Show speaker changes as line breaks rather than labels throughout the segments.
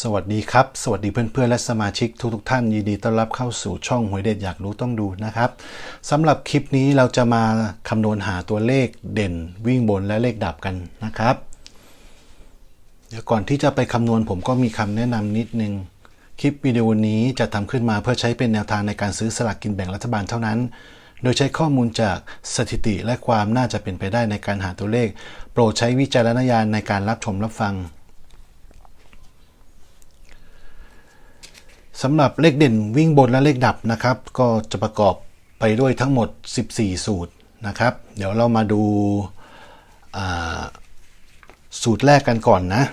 สวัสดีครับ สวัสดีเพื่อนๆ และสมาชิกทุกๆท่านยินดีต้อนรับเข้าสู่ช่องหวยเด็ดอยากรู้ต้องดูนะครับสำหรับคลิปนี้เราจะมาคำนวณหาตัวเลขเด่นวิ่งบนและเลขดับกันนะครับ เดี๋ยวก่อนที่จะไปคำนวณผมก็มีคำแนะนำนิดนึง คลิปวิดีโอนี้จะทำขึ้นมาเพื่อใช้เป็นแนวทางในการซื้อสลากกินแบ่งรัฐบาลเท่านั้น โดยใช้ข้อมูลจากสถิติและความน่าจะเป็นไปได้ในการหาตัวเลข โปรดใช้วิจารณญาณในการรับชมรับฟัง สำหรับเลขเด่นวิ่งบนและเลขดับนะครับ ก็จะประกอบไปด้วยทั้งหมด 14 สูตรนะครับ เดี๋ยวเรามาดูสูตรแรกกันก่อนนะ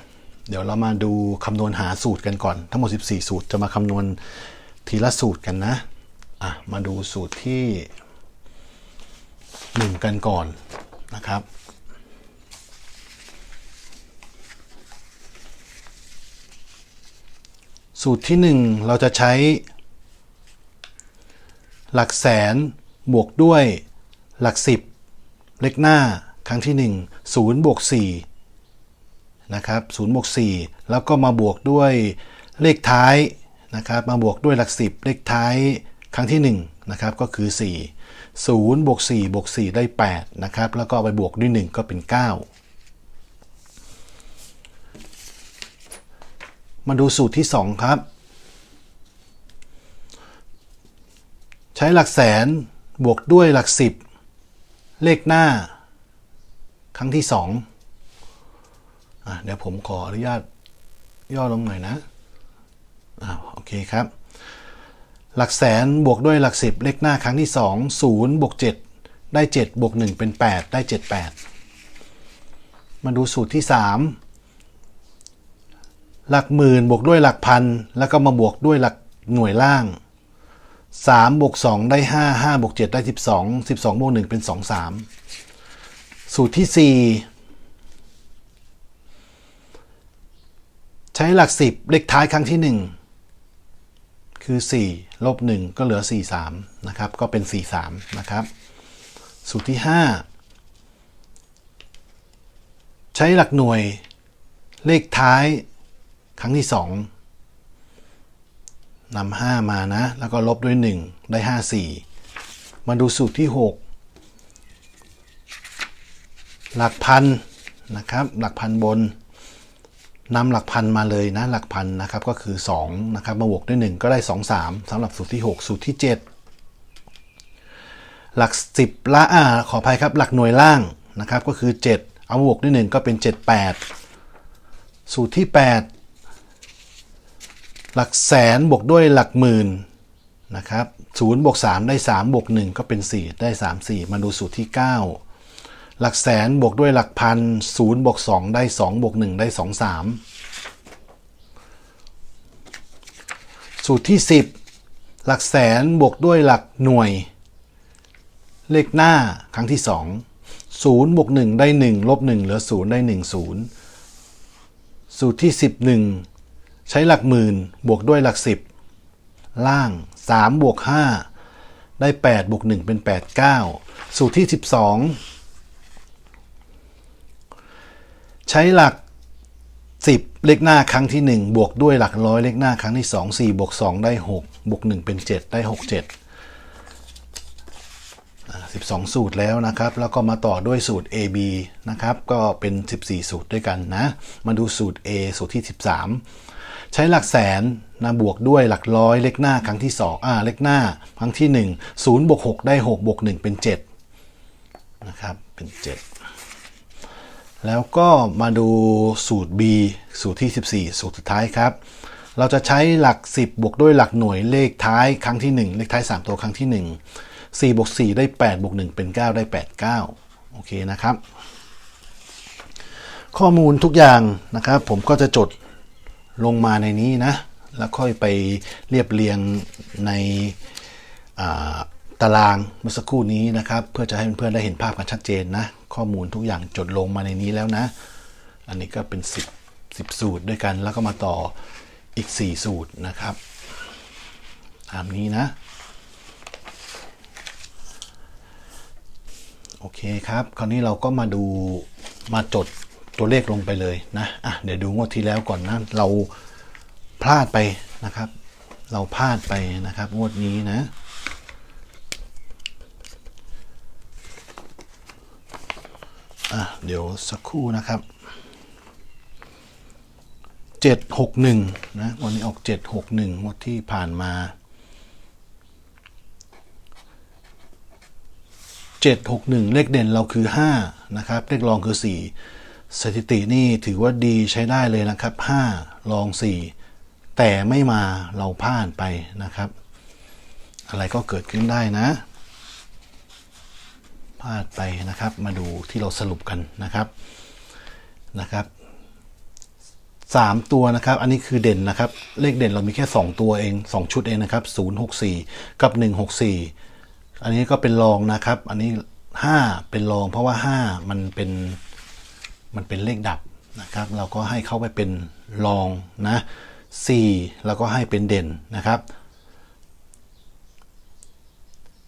เดี๋ยวเรามาดูคำนวณหาสูตรกันก่อน ทั้งหมด 14 สูตรจะมาคำนวณทีละสูตรกันนะอะมาดูสูตรที่ 1 กันก่อนนะครับ สูตรที่ 1 เราจะใช้ หลักแสนบวกด้วยหลัก10เลขหน้าครั้งที่ 1 0บวก4นะครับ0บวก4แล้วก็มาบวกด้วยเลขท้ายนะครับมาบวกด้วยหลัก10เลขท้ายครั้งที่ 1 นะครับ ก็คือ 4 0บวก4บวก4ได้ 8 นะครับ แล้วก็ไปบวกด้วย 1 ก็เป็น 9 มาดูสูตรที่ 2 ครับ ใช้หลักแสนบวกด้วยหลัก 10 เลขหน้า ครั้งที่2อเดี๋ยวผมขออนุญาตย่อลงหน่อยนะอ่าโอเคครับ หลักแสนบวกด้วยหลัก 10 เลขหน้าครั้งที่ 2 0บวก7 ได้ 7 บวก 1 เป็น 8 ได้ 7 8 มาดูสูตรที่ 3 หลักหมื่นบวกด้วยหลักพัน แล้วก็มาบวกด้วยหลักหน่วยล่าง 3 บวก 2 ได้ 5 5 บวก 7 ได้ 12 12บวก1เป็น 2 3 สูตรที่ 4 ใช้หลัก 10 เลขท้ายครั้งที่ 1 คือ 4 ลบ 1 ก็เหลือ 4 3 นะครับ ก็เป็น 4 3 นะครับ สูตรที่ 5 ใช้หลักหน่วยเลขท้าย ครั้งที่2นำ5มานะ แล้วก็ลบด้วย 1 ได้ 5 4 มาดูสูตรที่ 6 หลักพันนะครับ หลักพันบนนำหลักพันมาเลยนะ หลักพันนะครับก็คือ2นะครับมาบวกด้วย 1 ก็ได้ 2 3สำหรับสูตรที่ 6 สูตรที่ 7 หลัก 10ละอ่าขออภัยครับ หลักหน่วยล่างนะครับก็คือ 7 เอามาบวกด้วย 1 ก็เป็น 7 8 สูตรที่ 8 หลักแสนบวกด้วยหลักหมื่นนะครับศูนย์บวกสามได้สามบวกหนึ่งก็เป็นสี่ได้สามสี่มาดูสูตรที่เก้าหลักแสนบวกด้วยหลักพันศูนย์บวกสองได้สองบวกหนึ่งได้สองสามสูตรที่สิบหลักแสนบวกด้วยหลักหน่วย เลขหน้าครั้งที่สองศูนย์บวกหนึ่งได้หนึ่งลบหนึ่งเหลือศูนย์ได้หนึ่งศูนย์สูตรที่สิบหนึ่ง ใช้หลักหมื่นบวกด้วยหลัก10ล่าง 3 บวก 5 ได้ 8 บวก 1 เป็น 8 9 สูตรที่ 12 ใช้หลัก 10 เลขหน้าครั้งที่ 1 บวกด้วยหลักร้อยเลขหน้าครั้งที่ 2 4 บวก 2 ได้ 6 บวก 1 เป็น 7 ได้ 6 7 12 สูตรแล้วนะครับ แล้วก็มาต่อด้วยสูตร AB นะครับ ก็เป็น 14 สูตรด้วยกันนะ มาดูสูตร A สูตรที่ 13 ใช้หลักแสนนะบวกด้วยหลักร้อยเลขหน้าครั้งที่2อ่าเลขหน้าครั้งที่ 1 0บวก6ได้6บวก1เป็น7นะครับเป็น 7 แล้วก็มาดูสูตร B สูตรที่ 14 สูตรสุดท้ายครับเราจะใช้หลัก 10 บวกด้วยหลักหน่วยเลขท้ายครั้งที่ 1 เลขท้าย 3 ตัวครั้งที่ 1 4บวก4ได้8บวก1เป็น 9 ได้ 8 9 โอเคนะครับ ข้อมูลทุกอย่างนะครับ ผมก็จะจด ลงมาในนี้นะ แล้วค่อยไปเรียบเรียงในตารางเมื่อสักครู่นี้นะครับ เพื่อจะให้เพื่อนๆได้เห็นภาพกันชัดเจนนะ ข้อมูลทุกอย่างจดลงมาในนี้แล้วนะ อันนี้ก็เป็น 10 10 สูตรด้วยกัน แล้วก็มาต่ออีก 4 สูตรนะครับ ตามนี้นะ โอเคครับ คราวนี้เราก็มาดูมาจด ตัวเลขลงไปเลยนะอะเดี๋ยวดูงวดที่แล้วก่อนนะ เราพลาดไปนะครับ เราพลาดไปนะครับ งวดนี้นะอะเดี๋ยวสักครู่นะครับเจ็ดหกหนึ่งนะวันนี้ออกเจ็ดหกหนึ่งงวดที่ผ่านมาเจ็ดหกหนึ่งเลขเด่นเราคือห้านะครับ เลขรองคือสี่ สถิตินี่ถือว่าดีใช้ได้เลยนะครับห้ารองสี่แต่ไม่มาเราพลาดไปนะครับ อะไรก็เกิดขึ้นได้นะพลาดไปนะครับ มาดูที่เราสรุปกันนะครับนะครับสามตัวนะครับ อันนี้คือเด่นนะครับ เลขเด่นเรามีแค่ 2 ตัวเอง 2 ชุดเองนะครับ 064 กับ 164 อันนี้ก็เป็นรองนะครับ อันนี้ 5 เป็นรองเพราะว่า 5 มันเป็น มันเป็นเลขดับนะครับ เราก็ให้เข้าไปเป็นรองนะ4เราก็ให้เป็นเด่นนะครับ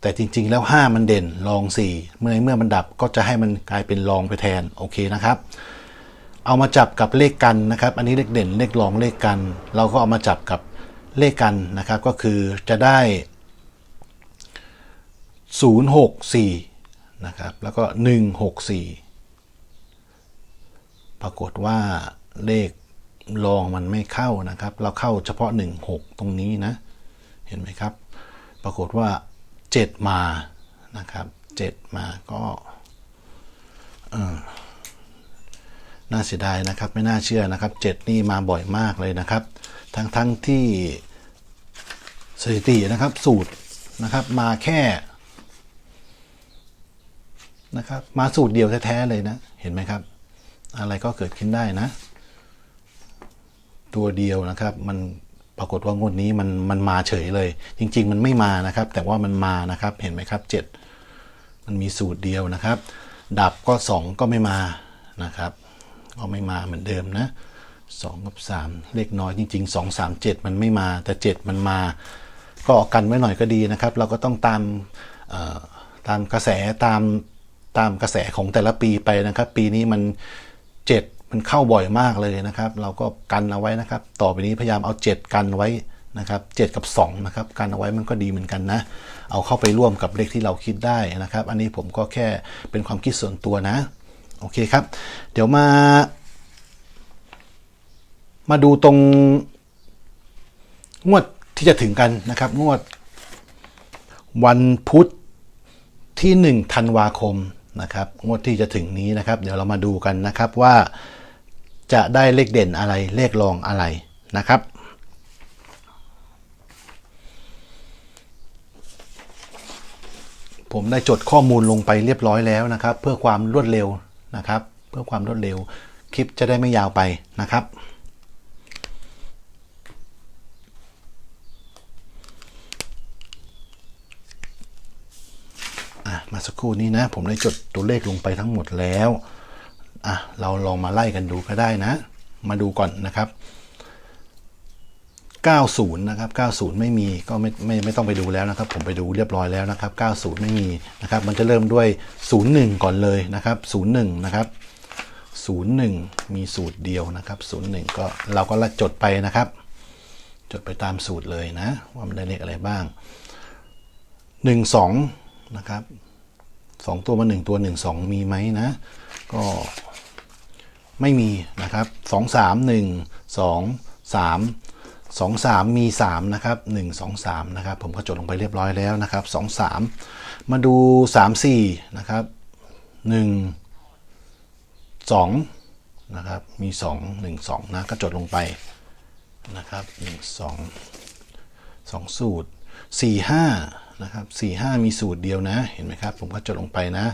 แต่จริงๆแล้ว 5 มันเด่นรอง 4 เมื่อเมื่อมันดับก็จะให้มันกลายเป็นรองไปแทนโอเคนะครับ เอามาจับกับเลขกันนะครับ อันนี้เลขเด่นเลขรองเลขกัน เราก็เอามาจับกับเลขกันนะครับ ก็คือจะได้ 064นะครับแล้วก็ 164 ปรากฏว่าเลขรองมันไม่เข้านะครับ เราเข้าเฉพาะ 16 ตรงนี้นะ เห็นไหมครับ ปรากฏว่า 7 มานะครับ 7 มาก็น่าเสียดายนะครับ ไม่น่าเชื่อนะครับ 7 นี่มาบ่อยมากเลยนะครับ ทั้งทั้งที่สถิตินะครับสูตรนะครับมาแค่นะครับมาสูตรเดียวแท้ๆเลยนะ เห็นไหมครับ อะไรก็เกิดขึ้นได้นะ ตัวเดียวนะครับมันปรากฏว่างวดนี้มันมันมาเฉยเลย จริง ๆ มันไม่มานะครับ แต่ว่ามันมานะครับเห็นไหมครับ 7 มันมีสูตรเดียวนะครับ ดับก็ 2 ก็ไม่มานะครับ ก็ไม่มาเหมือนเดิมนะ2กับ 3 เลขน้อยจริง ๆ 2 3 7 มันไม่มาแต่ 7 มันมา ก็กันไว้หน่อยก็ดีนะครับ เราก็ต้องตามตามกระแสตามตามกระแสของแต่ละปีไปนะครับ ปีนี้มัน 7 มันเข้าบ่อยมากเลยนะครับ เราก็กันเอาไว้นะครับ ต่อไปนี้พยายามเอา 7 กันไว้นะครับ7กับ2นะครับกันเอาไว้มันก็ดีเหมือนกันนะ เอาเข้าไปร่วมกับเลขที่เราคิดได้นะครับ อันนี้ผมก็แค่เป็นความคิดส่วนตัวนะ โอเคครับ เดี๋ยวมา มาดูตรงงวดที่จะถึงกันนะครับ งวดวันพุธที่1ธันวาคม นะครับงวดที่จะถึงนี้นะครับ เดี๋ยวเรามาดูกันนะครับว่าจะได้เลขเด่นอะไรเลขรองอะไรนะครับ ผมได้จดข้อมูลลงไปเรียบร้อยแล้วนะครับ เพื่อความรวดเร็วนะครับ เพื่อความรวดเร็วคลิปจะได้ไม่ยาวไปนะครับ อะมา สักครู่นี้นะ ผมได้จดตัวเลขลงไปทั้งหมดแล้วอะเราลองมาไล่กันดูก็ได้นะ มาดูก่อนนะครับ 90 นะครับ 90 ไม่มีก็ไม่ไม่ไม่ต้องไปดูแล้วนะครับ ผมไปดูเรียบร้อยแล้วนะครับ 90 ไม่มีนะครับ มันจะเริ่มด้วย 01 ก่อนเลยนะครับ 01 นะครับ 01 มีสูตรเดียวนะครับ 01 ก็เราก็ละจดไปนะครับ จดไปตามสูตรเลยนะ ว่ามันได้เลขอะไรบ้าง 12 นะครับ 2 ตัวมา 1 ตัว 1 2 มีไหมนะ ก็ไม่มีนะครับ 2 3 1 2 3 2 3 มี 3 นะครับ 1 2 3 นะครับ ผมก็จดลงไปเรียบร้อยแล้วนะครับ 2 3 มาดู 3 4 นะครับ 1 2 นะครับ มี 2 1 2 นะ ก็จดลงไปนะครับ 1 2 2 สูตร 4 5 นะครับ4 5 มีสูตรเดียวนะ เห็นไหมครับ ผมก็จดลงไปนะ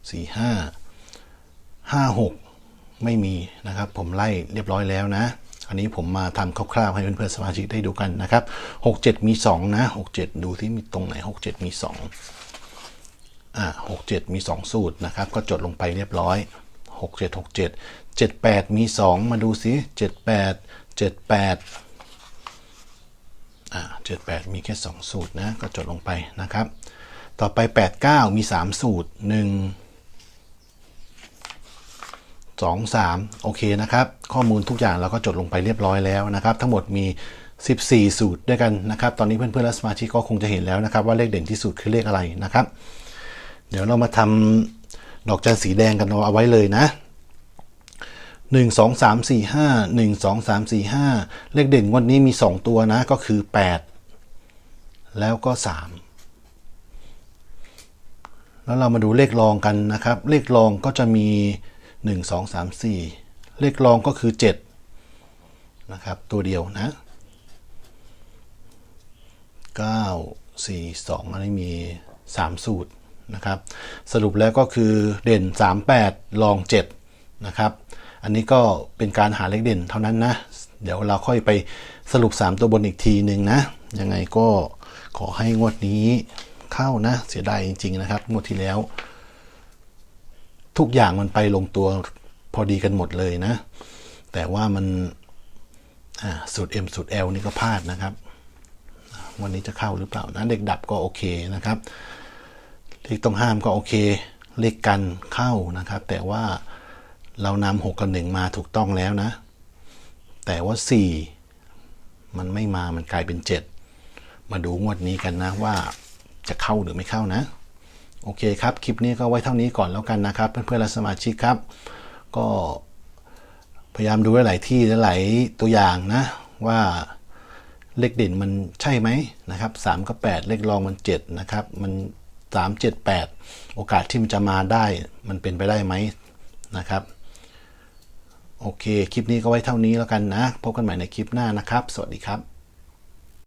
4 5 5 6 ไม่มีนะครับ ผมไล่เรียบร้อยแล้วนะ อันนี้ผมมาทำคร่าวๆ ให้เพื่อนๆสมาชิกได้ดูกันนะครับ 67 มี 2 นะ 67 ดูที่มีตรงไหน 67 มี 2 อ่า67 มี 2 สูตรนะครับ ก็จดลงไปเรียบร้อย 67 67 78 มี 2 มาดูสิ78 78 อ่า78มีแค่2สูตรนะ ก็จดลงไปนะครับ ต่อไป89มี3สูตร1 2 3โอเคนะครับ ข้อมูลทุกอย่างเราก็จดลงไปเรียบร้อยแล้วนะครับ ทั้งหมดมี 14 สูตรด้วยกันนะครับ ตอนนี้เพื่อนๆและสมาชิกก็คงจะเห็นแล้วนะครับ ว่าเลขเด่นที่สุดคือเลขอะไรนะครับ เดี๋ยวเรามาทำดอกจันสีแดงกันเอาไว้เลยนะ หนึ่งสองสามสี่ห้าหนึ่งสองสามสี่ห้าเลขเด่นวันนี้มีสองตัวนะก็คือแปดแล้วก็สามแล้วเรามาดูเลขรองกันนะครับ เลขรองก็จะมีหนึ่งสองสามสี่เลขรองก็คือเจ็ดนะครับ ตัวเดียวนะเก้าสี่สองอันนี้มีสามสูตรนะครับ สรุปแล้วก็คือเด่นสามแปดรองเจ็ดนะครับ อันนี้ก็เป็นการหาเลขเด่นเท่านั้นนะ เดี๋ยวเราค่อยไปสรุป 3 ตัวบนอีกทีหนึ่งนะ ยังไงก็ขอให้งวดนี้เข้านะ เสียดายจริง ๆ นะครับ งวดที่แล้ว ทุกอย่างมันไปลงตัวพอดีกันหมดเลยนะ แต่ว่ามันสูตร M สูตร L นี่ก็พลาดนะครับ วันนี้จะเข้าหรือเปล่านะเด็กดับก็โอเคนะครับเลขต้องห้ามก็โอเค เลขกันเข้านะครับ แต่ว่า เรานำหกกับหนึ่งมาถูกต้องแล้วนะ แต่ว่าสี่มันไม่มามันกลายเป็นเจ็ดมาดูงวดนี้กันนะว่าจะเข้าหรือไม่เข้านะ โอเคครับ คลิปนี้ก็ไว้เท่านี้ก่อนแล้วกันนะครับ เพื่อนๆและสมาชิกครับ ก็พยายามดูหลายๆที่หลายๆตัวอย่างนะว่าเลขเด่นมันใช่ไหมนะครับ3กับ 8 เลขรองมัน 7 นะครับ มัน 3 7 8 โอกาสที่มันจะมาได้มันเป็นไปได้ไหมนะครับ โอเค คลิปนี้ก็ไว้เท่านี้แล้วกันนะ พบกันใหม่ในคลิปหน้านะครับ สวัสดีครับ